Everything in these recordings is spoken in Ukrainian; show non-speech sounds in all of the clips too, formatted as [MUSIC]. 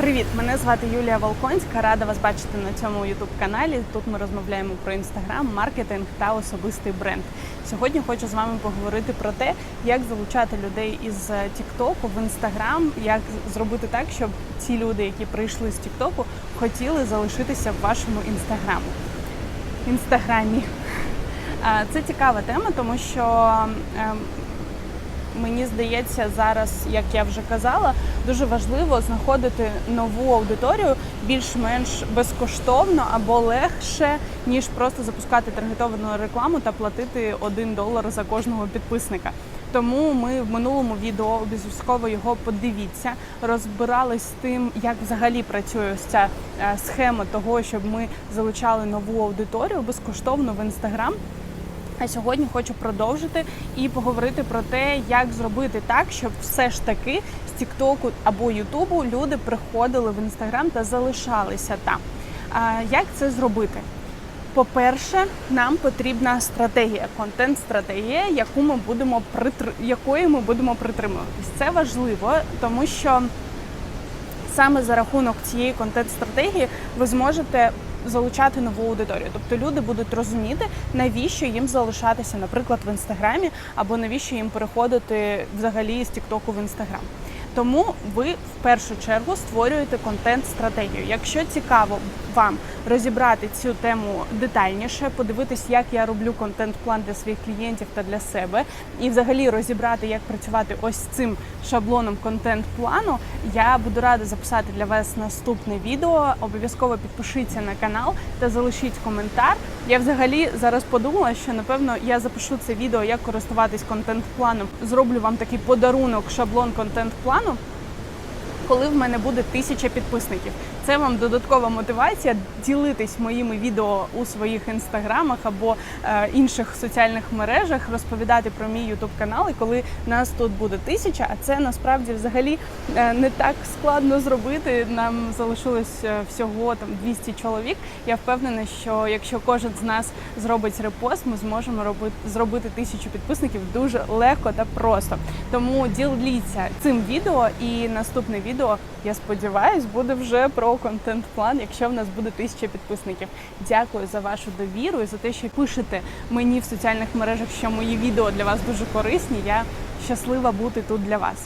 Привіт! Мене звати Юлія Волконська. Рада вас бачити на цьому youtube каналі. Тут ми розмовляємо про інстаграм, маркетинг та особистий бренд. Сьогодні хочу з вами поговорити про те, як залучати людей із Тіктоку в інстаграм, як зробити так, щоб ці люди, які прийшли з Тіктоку, хотіли залишитися в вашому інстаграму. Інстаграмі. Це цікава тема, тому що ем, мені здається, зараз, як я вже казала, дуже важливо знаходити нову аудиторію більш-менш безкоштовно або легше, ніж просто запускати таргетовану рекламу та платити 1 долар за кожного підписника. Тому ми в минулому відео обов'язково його подивіться, розбирались з тим, як взагалі працює ось ця е, схема того, щоб ми залучали нову аудиторію безкоштовно в інстаграм. А сьогодні хочу продовжити і поговорити про те, як зробити так, щоб все ж таки з Тіктоку або Ютубу люди приходили в інстаграм та залишалися там. А як це зробити? По-перше, нам потрібна стратегія, контент-стратегія, яку ми будемо притр... якої ми будемо притримуватись. Це важливо, тому що саме за рахунок цієї контент-стратегії ви зможете залучати нову аудиторію. Тобто люди будуть розуміти, навіщо їм залишатися, наприклад, в інстаграмі, або навіщо їм переходити взагалі з Тіктоку в інстаграм. Тому ви в першу чергу створюєте контент-стратегію. Якщо цікаво вам розібрати цю тему детальніше, подивитись, як я роблю контент-план для своїх клієнтів та для себе, і взагалі розібрати, як працювати ось цим шаблоном контент-плану, я буду рада записати для вас наступне відео. Обов'язково підпишіться на канал та залишіть коментар. Я взагалі зараз подумала, що напевно я запишу це відео, як користуватись контент-планом. Зроблю вам такий подарунок, шаблон контент-плану. ano? Коли в мене буде тисяча підписників, це вам додаткова мотивація ділитись моїми відео у своїх інстаграмах або е, інших соціальних мережах, розповідати про мій ютуб канал. І коли нас тут буде тисяча, а це насправді взагалі е, не так складно зробити. Нам залишилось е, всього там 200 чоловік. Я впевнена, що якщо кожен з нас зробить репост, ми зможемо робити зробити тисячу підписників дуже легко та просто. Тому діліться цим відео і наступне відео, я сподіваюся, буде вже про контент-план, якщо в нас буде тисяча підписників. Дякую за вашу довіру і за те, що пишете мені в соціальних мережах, що мої відео для вас дуже корисні. Я щаслива бути тут для вас.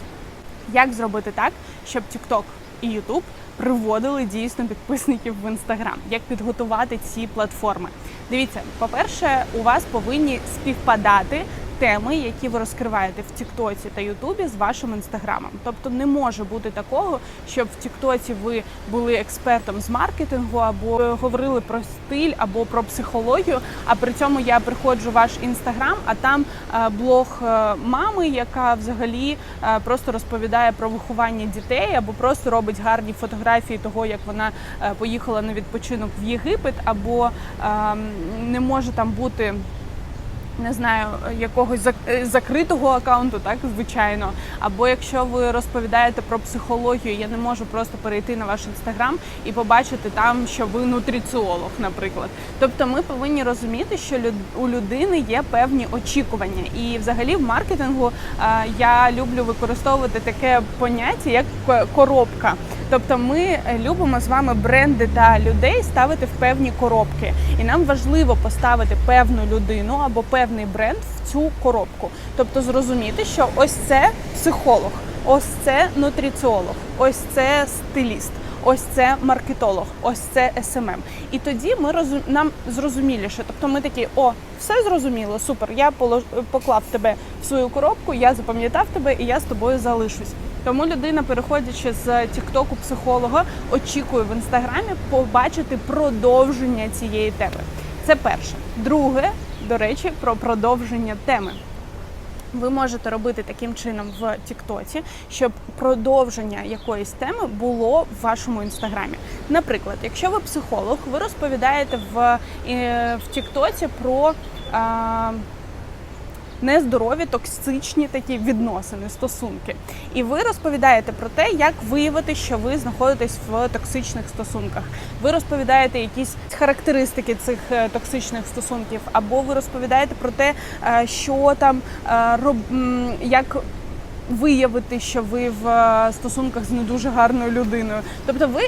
Як зробити так, щоб TikTok і YouTube приводили дійсно підписників в інстаграм? Як підготувати ці платформи? Дивіться, по-перше, у вас повинні співпадати теми, які ви розкриваєте в Тіктоці та Ютубі з вашим інстаграмом. Тобто не може бути такого, щоб в Тіктоці ви були експертом з маркетингу або говорили про стиль або про психологію. А при цьому я приходжу в ваш інстаграм, а там е, блог е, мами, яка взагалі е, просто розповідає про виховання дітей, або просто робить гарні фотографії того, як вона поїхала на відпочинок в Єгипет, або ем, не може там бути не знаю, якогось е, закритого аккаунту, так звичайно. Або якщо ви розповідаєте про психологію, я не можу просто перейти на ваш інстаграм і побачити там, що ви нутриціолог, наприклад. Тобто, ми повинні розуміти, що у людини є певні очікування. І взагалі в маркетингу е, я люблю використовувати таке поняття як ко- коробка. Тобто ми любимо з вами бренди та людей ставити в певні коробки, і нам важливо поставити певну людину або певний бренд в цю коробку. Тобто зрозуміти, що ось це психолог, ось це нутриціолог, ось це стиліст. Ось це маркетолог, ось це SMM. І тоді ми розум... нам зрозуміліше. Тобто ми такі, о, все зрозуміло, супер. Я полож... поклав тебе в свою коробку, я запам'ятав тебе, і я з тобою залишусь. Тому людина, переходячи з Тіктоку психолога, очікує в інстаграмі побачити продовження цієї теми. Це перше. Друге, до речі, про продовження теми. Ви можете робити таким чином в Тіктоці, щоб продовження якоїсь теми було в вашому інстаграмі. Наприклад, якщо ви психолог, ви розповідаєте в, е, в Тіктоці про. А, нездорові, токсичні такі відносини, стосунки. І ви розповідаєте про те, як виявити, що ви знаходитесь в токсичних стосунках. Ви розповідаєте якісь характеристики цих е, токсичних стосунків, або ви розповідаєте про те, е, що там е, роб- як виявити, що ви в е, стосунках з не дуже гарною людиною. Тобто ви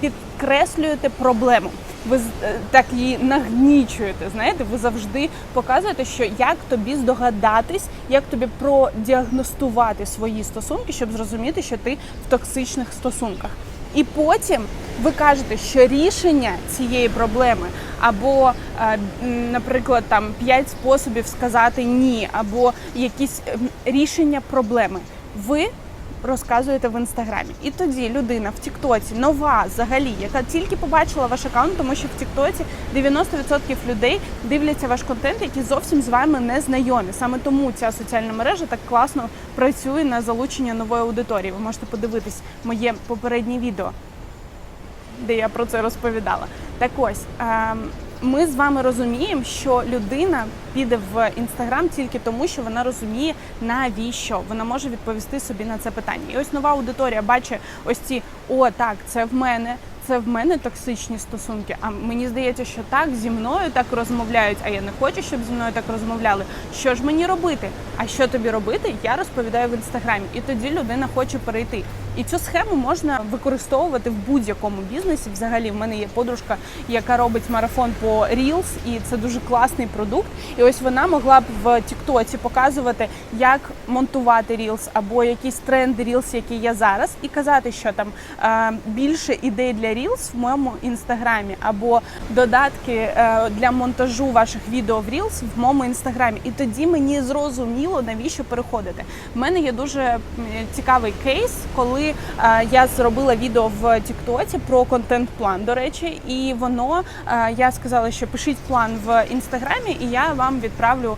підкреслюєте проблему. Ви е, так її нагнічуєте. Знаєте, ви завжди показуєте, що як тобі здогадатись, як тобі продіагностувати свої стосунки, щоб зрозуміти, що ти в токсичних стосунках. І потім ви кажете, що рішення цієї проблеми, або, е, наприклад, там п'ять способів сказати ні, або якісь рішення проблеми. Ви розказуєте в інстаграмі. І тоді людина в Тіктоці нова взагалі, яка тільки побачила ваш аккаунт, тому що в Тіктоці 90% людей дивляться ваш контент, які зовсім з вами не знайомі. Саме тому ця соціальна мережа так класно працює на залучення нової аудиторії. Ви можете подивитись моє попереднє відео де я про це розповідала. Так ось ем, ми з вами розуміємо, що людина піде в інстаграм тільки тому, що вона розуміє, навіщо вона може відповісти собі на це питання. І ось нова аудиторія бачить ось ці о, так, це в мене. Це в мене токсичні стосунки. А мені здається, що так зі мною так розмовляють. А я не хочу, щоб зі мною так розмовляли. Що ж мені робити? А що тобі робити? Я розповідаю в інстаграмі, і тоді людина хоче перейти. І цю схему можна використовувати в будь-якому бізнесі. Взагалі, в мене є подружка, яка робить марафон по Reels, і це дуже класний продукт. І ось вона могла б в Тіктоці показувати, як монтувати Reels або якісь тренди Reels, які є зараз, і казати, що там е, більше ідей для Reels в моєму інстаграмі, або додатки е, для монтажу ваших відео в Reels в моєму інстаграмі. І тоді мені зрозуміло, навіщо переходити. В мене є дуже цікавий кейс, коли е, я зробила відео в Тіктоці про контент-план, до речі, і воно е, я сказала, що пишіть план в інстаграмі, і я вам відправлю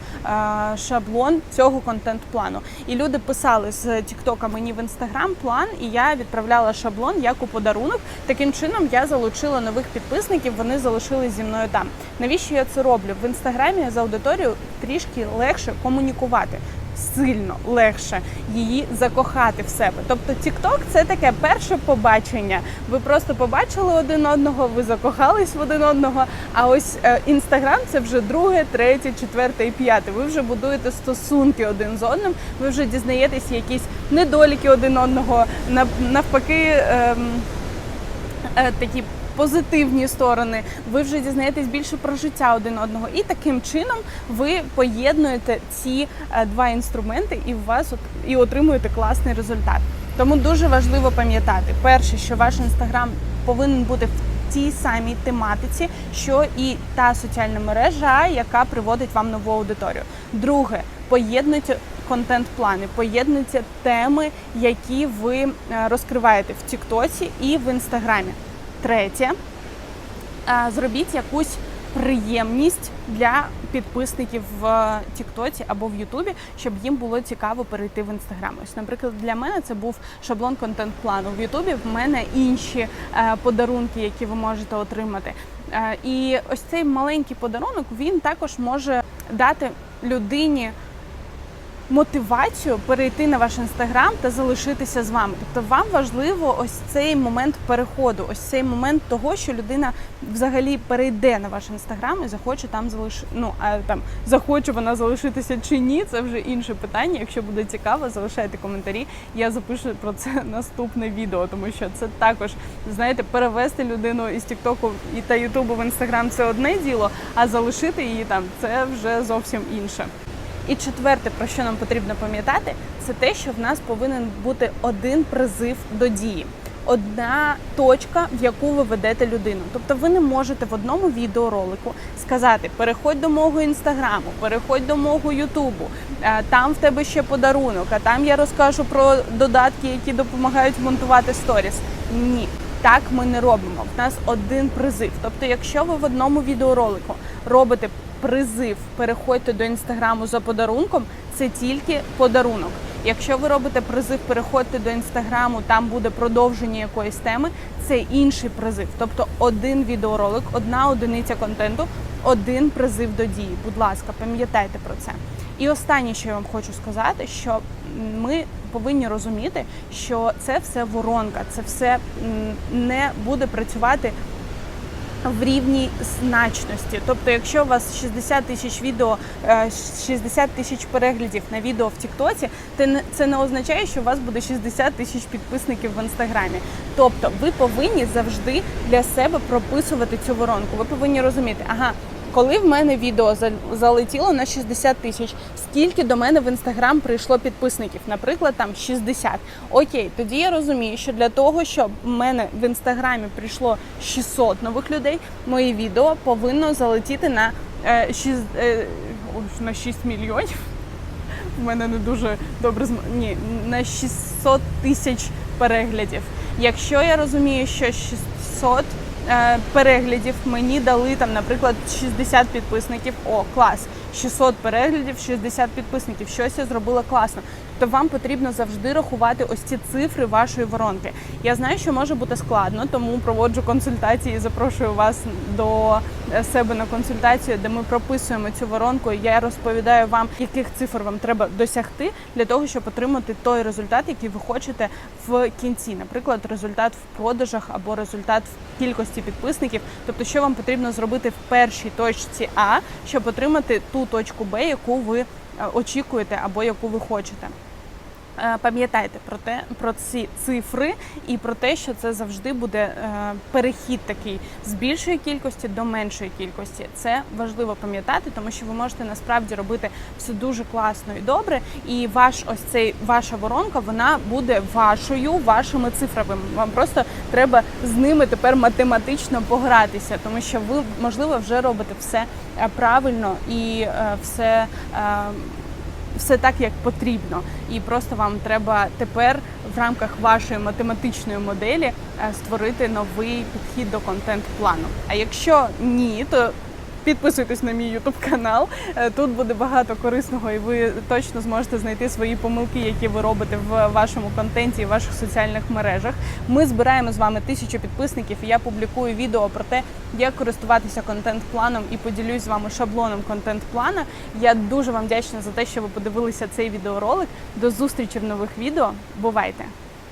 шаблон цього контент-плану. І люди писали з Тіктока мені в інстаграм план, і я відправляла шаблон як у подарунок. Таким чином я залучила нових підписників. Вони залишились зі мною там. Навіщо я це роблю? В інстаграмі з аудиторією трішки легше комунікувати. Сильно легше її закохати в себе. Тобто TikTok – це таке перше побачення. Ви просто побачили один одного, ви закохались в один одного. А ось інстаграм це вже друге, третє, четверте і п'яте. Ви вже будуєте стосунки один з одним. Ви вже дізнаєтесь якісь недоліки один одного. Нав- Навпаки, ем, е, такі позитивні сторони. Ви вже дізнаєтесь більше про життя один одного, і таким чином ви поєднуєте ці е, два інструменти, і у вас і отримуєте класний результат. Тому дуже важливо пам'ятати, перше, що ваш інстаграм повинен бути в тій самій тематиці, що і та соціальна мережа, яка приводить вам нову аудиторію. Друге, поєднуйте контент-плани, поєднуйте теми, які ви е, розкриваєте в Тіктоці і в інстаграмі. Третє, е, зробіть якусь приємність для підписників в Тіктоці або в Ютубі, щоб їм було цікаво перейти в інстаграм. Ось, наприклад, для мене це був шаблон контент-плану. В Ютубі в мене інші е, подарунки, які ви можете отримати. Е, І ось цей маленький подарунок він також може дати людині мотивацію перейти на ваш інстаграм та залишитися з вами. Тобто вам важливо ось цей момент переходу, ось цей момент того, що людина взагалі перейде на ваш інстаграм і захоче там залиш... ну, а там захоче вона залишитися чи ні, це вже інше питання. Якщо буде цікаво, залишайте коментарі. Я запишу про це [LAUGHS] наступне відео, тому що це також знаєте, перевести людину із Тіктоку і та Ютубу в інстаграм це одне діло, а залишити її там це вже зовсім інше. І четверте, про що нам потрібно пам'ятати, це те, що в нас повинен бути один призив до дії. Одна точка, в яку ви ведете людину. Тобто ви не можете в одному відеоролику сказати: переходь до мого інстаграму, переходь до мого Ютубу, е, там в тебе ще подарунок, а там я розкажу про додатки, які допомагають монтувати сторіс. Ні. Так ми не робимо. В нас один призив. Тобто, якщо ви в одному відеоролику робите призив, переходьте до інстаграму за подарунком, це тільки подарунок. Якщо ви робите призив, переходьте до інстаграму, там буде продовження якоїсь теми, це інший призив. Тобто один відеоролик, одна одиниця контенту, один призив до дії. Будь ласка, пам'ятайте про це. І останнє, що я вам хочу сказати, що ми повинні розуміти, що це все воронка, це все не буде працювати в рівні значності. Тобто, якщо у вас 60 тисяч відео, е, 60 тисяч переглядів на відео в Тіктоці, це не означає, що у вас буде 60 тисяч підписників в інстаграмі. Тобто, ви повинні завжди для себе прописувати цю воронку. Ви повинні розуміти, ага. Коли в мене відео залетіло на 60 тисяч, скільки до мене в інстаграм прийшло підписників? Наприклад, там 60. Окей, тоді я розумію, що для того, щоб в мене в інстаграмі прийшло 600 нових людей, моє відео повинно залетіти на, е, 6, е, на 6 мільйонів. В мене не дуже добре зм... Ні, на 600 тисяч переглядів. Якщо я розумію, що 600 е, переглядів мені дали там, наприклад, 60 підписників. О, клас! 600 переглядів, 60 підписників. Щось я зробила класно. То вам потрібно завжди рахувати ось ці цифри вашої воронки. Я знаю, що може бути складно, тому проводжу консультації. Запрошую вас до е, себе на консультацію, де ми прописуємо цю воронку. Я розповідаю вам, яких цифр вам треба досягти для того, щоб отримати той результат, який ви хочете в кінці. Наприклад, результат в продажах або результат в кількості підписників. Тобто, що вам потрібно зробити в першій точці А, щоб отримати ту точку Б, яку ви е, очікуєте або яку ви хочете. Е, Пам'ятайте про те, про ці цифри і про те, що це завжди буде е, перехід такий з більшої кількості до меншої кількості. Це важливо пам'ятати, тому що ви можете насправді робити все дуже класно і добре. І ваш ось цей ваша воронка вона буде вашою, вашими цифрами. Вам просто треба з ними тепер математично погратися, тому що ви можливо вже робите все е, правильно і все. Все так, як потрібно, і просто вам треба тепер в рамках вашої математичної моделі е, створити новий підхід до контент-плану. А якщо ні, то підписуйтесь на мій YouTube канал. Е, Тут буде багато корисного, і ви точно зможете знайти свої помилки, які ви робите в вашому контенті і ваших соціальних мережах. Ми збираємо з вами тисячу підписників. і Я публікую відео про те, як користуватися контент-планом і поділюсь з вами шаблоном контент-плана. Я дуже вам вдячна за те, що ви подивилися цей відеоролик. До зустрічі в нових відео. Бувайте!